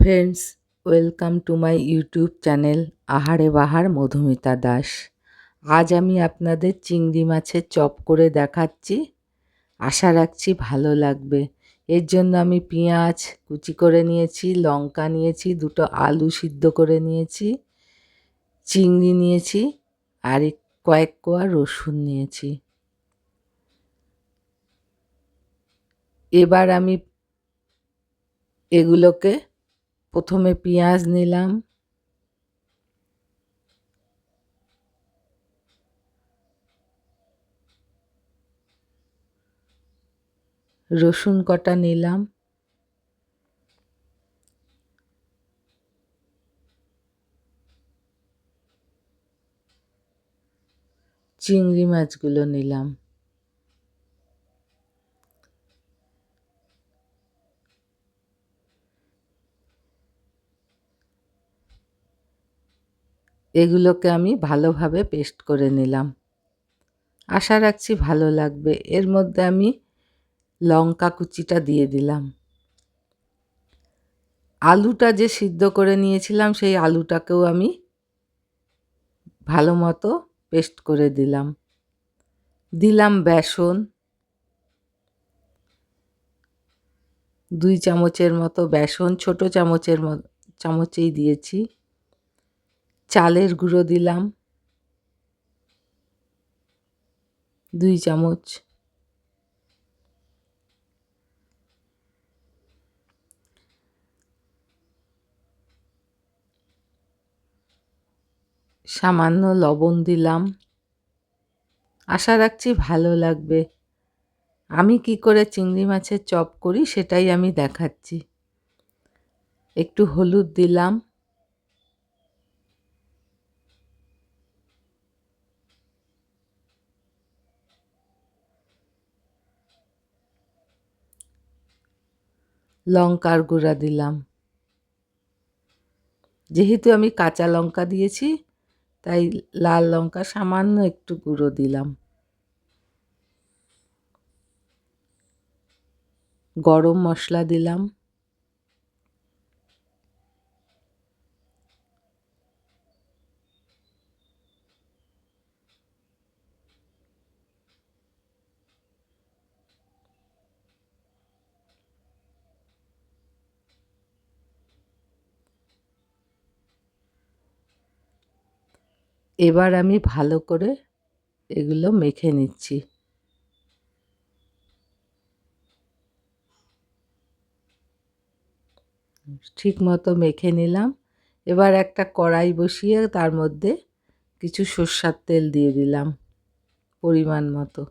Friends welcome to my YouTube channel Ahare Bahar Madhumita Das আজ আমি আপনাদের চিংড়ি মাছের চপ করে দেখাচ্ছি। আশা রাখছি ভালো লাগবে। এর জন্য আমি পেঁয়াজ কুচি করে নিয়েছি, লঙ্কা নিয়েছি, দুটো আলু সিদ্ধ করে নিয়েছি, চিংড়ি নিয়েছি, আর কয়েক কোয়া রসুন নিয়েছি। এবার আমি এগুলোকে প্রথমে পেঁয়াজ নিলাম। রসুন কটা নিলাম। চিংড়ি মাছগুলো নিলাম। এগুলোকে আমি ভালোভাবে পেস্ট করে নিলাম। আশা রাখছি ভালো লাগবে। এর মধ্যে আমি লঙ্কা কুচিটা দিয়ে দিলাম। আলুটা যে সিদ্ধ করে নিয়েছিলাম, সেই আলুটাকেও আমি ভালো মতো পেস্ট করে দিলাম। দিলাম বেসন। দুই চামচের মতো বেসন, ছোট চামচের চামচেই দিয়েছি। চালের গুঁড়ো দিলাম। দুই চামচ। সামান্য লবণ দিলাম। আশা রাখছি ভালো লাগবে। আমি কি করে চিংড়ি মাছের চপ করি সেটাই আমি দেখাচ্ছি। একটু হলুদ দিলাম। লঙ্কার গুঁড়া দিলাম। যেহেতু আমি কাঁচা লঙ্কা দিয়েছি, তাই লাল লঙ্কা সামান্য একটু গুঁড়ো দিলাম। গরম মশলা দিলাম। এবার আমি ভালো করে এগুলো মেখে নিচ্ছি। ঠিক মতো মেখে নিলাম। এবার একটা কড়াই বসিয়ে তার মধ্যে কিছু সর্ষার তেল দিয়ে দিলাম পরিমাণ মতো।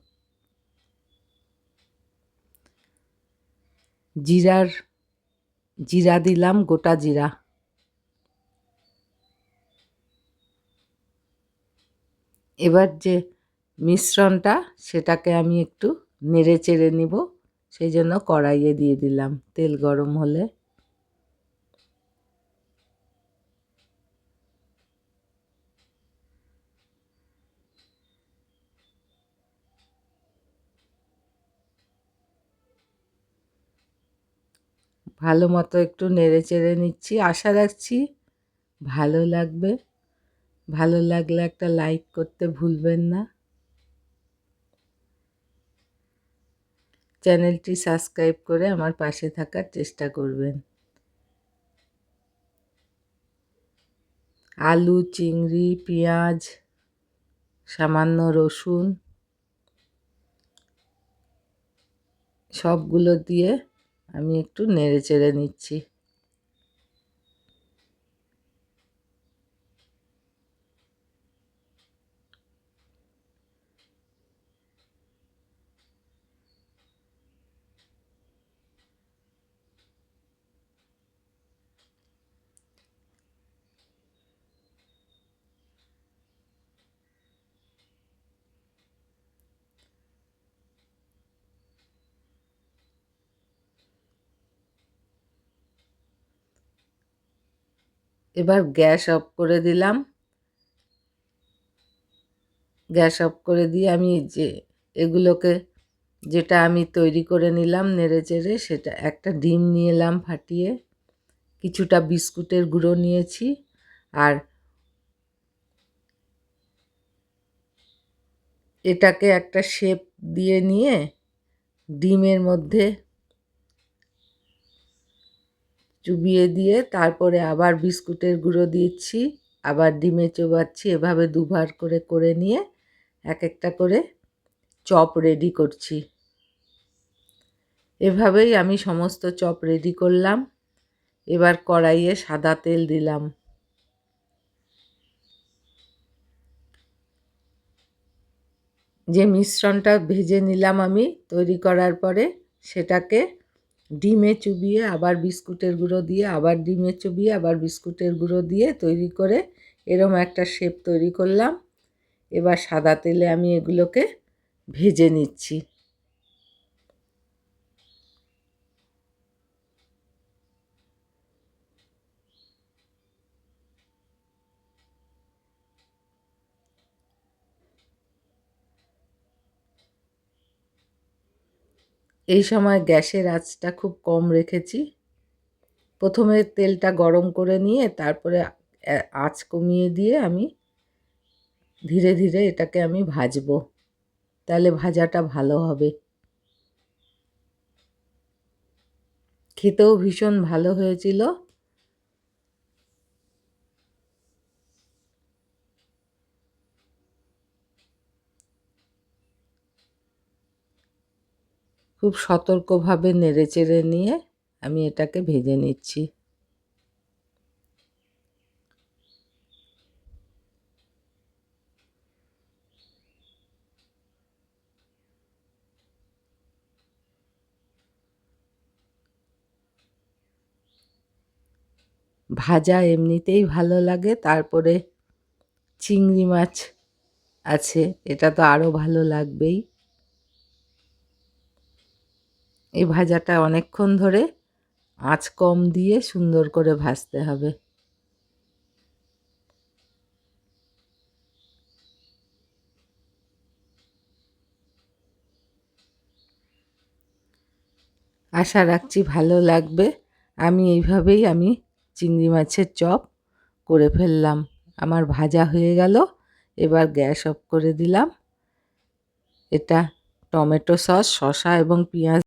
জিরার, জিরা দিলাম গোটা জিরা। এবার যে মিশ্রণটা, সেটাকে আমি একটু নেড়ে চেড়ে নিব। সেই জন্য কড়াইয়ে দিয়ে দিলাম তেল গরম হলে। ভালো মতো একটু নেড়ে চেড়ে নিচ্ছি। আশা রাখছি ভালো লাগবে। ভালো লাগলে একটা লাইক করতে ভুলবেন না। চ্যানেলটি সাবস্ক্রাইব করে আমার পাশে থাকার চেষ্টা করবেন। আলু, চিংড়ি, পেঁয়াজ, সামান্য রসুন সবগুলো দিয়ে আমি একটু নেড়ে চেড়ে নিচ্ছি। এবার গ্যাস অফ করে দিলাম। গ্যাস অফ করে দিয়ে আমি যে এগুলোকে যেটা আমি তৈরি করে নিলাম নেড়ে চেড়ে সেটা একটা ডিম নিয়ে এলাম ফাটিয়ে। কিছুটা বিস্কুটের গুঁড়ো নিয়েছি আর এটাকে একটা শেপ দিয়ে নিয়ে ডিমের মধ্যে চুবিয়ে দিয়ে তারপরে আবার বিস্কুটের গুঁড়ো দিচ্ছি, আবার ডিমে চোবাচ্ছি, এভাবে দুবার করে করে নিয়ে এক একটা করে চপ রেডি করছি। এভাবেই আমি সমস্ত চপ রেডি করলাম। এবার কড়াইয়ে সাদা তেল দিলাম। যে মিশ্রণটা ভেজে নিলাম আমি তৈরি করার পরে সেটাকে ডিমে চুবিয়ে আবার বিস্কুটের গুঁড়ো দিয়ে, আবার ডিমে চুবিয়ে, আবার বিস্কুটের গুঁড়ো দিয়ে তৈরি করে এরম একটা শেপ তৈরি করলাম। এবার সাদা তেলে আমি এগুলোকে ভেজে নিচ্ছি। এই সময় গ্যাসের আঁচটা খুব কম রেখেছি। প্রথমে তেলটা গরম করে নিয়ে তারপরে আঁচ কমিয়ে দিয়ে আমি ধীরে ধীরে এটাকে আমি ভাজবো। তাহলে ভাজাটা ভালো হবে। খেতেও ভীষণ ভালো হয়েছিল। খুব সতর্কভাবে নেড়ে চেড়ে নিয়ে আমি এটাকে ভেজে নিচ্ছি। ভাজা এমনিতেই ভালো লাগে, তারপরে চিংড়ি মাছ আছে, এটা তো আরও ভালো লাগবেই। এই ভাজাটা অনেকক্ষণ ধরে আঁচ কম দিয়ে সুন্দর করে ভাজতে হবে। আশা রাখছি ভালো লাগবে। আমি এইভাবেই আমি চিংড়ি মাছের চপ করে ফেললাম। আমার ভাজা হয়ে গেল, এবার গ্যাস অফ করে দিলাম। এটা টমেটো সস, শসা এবং পেঁয়াজ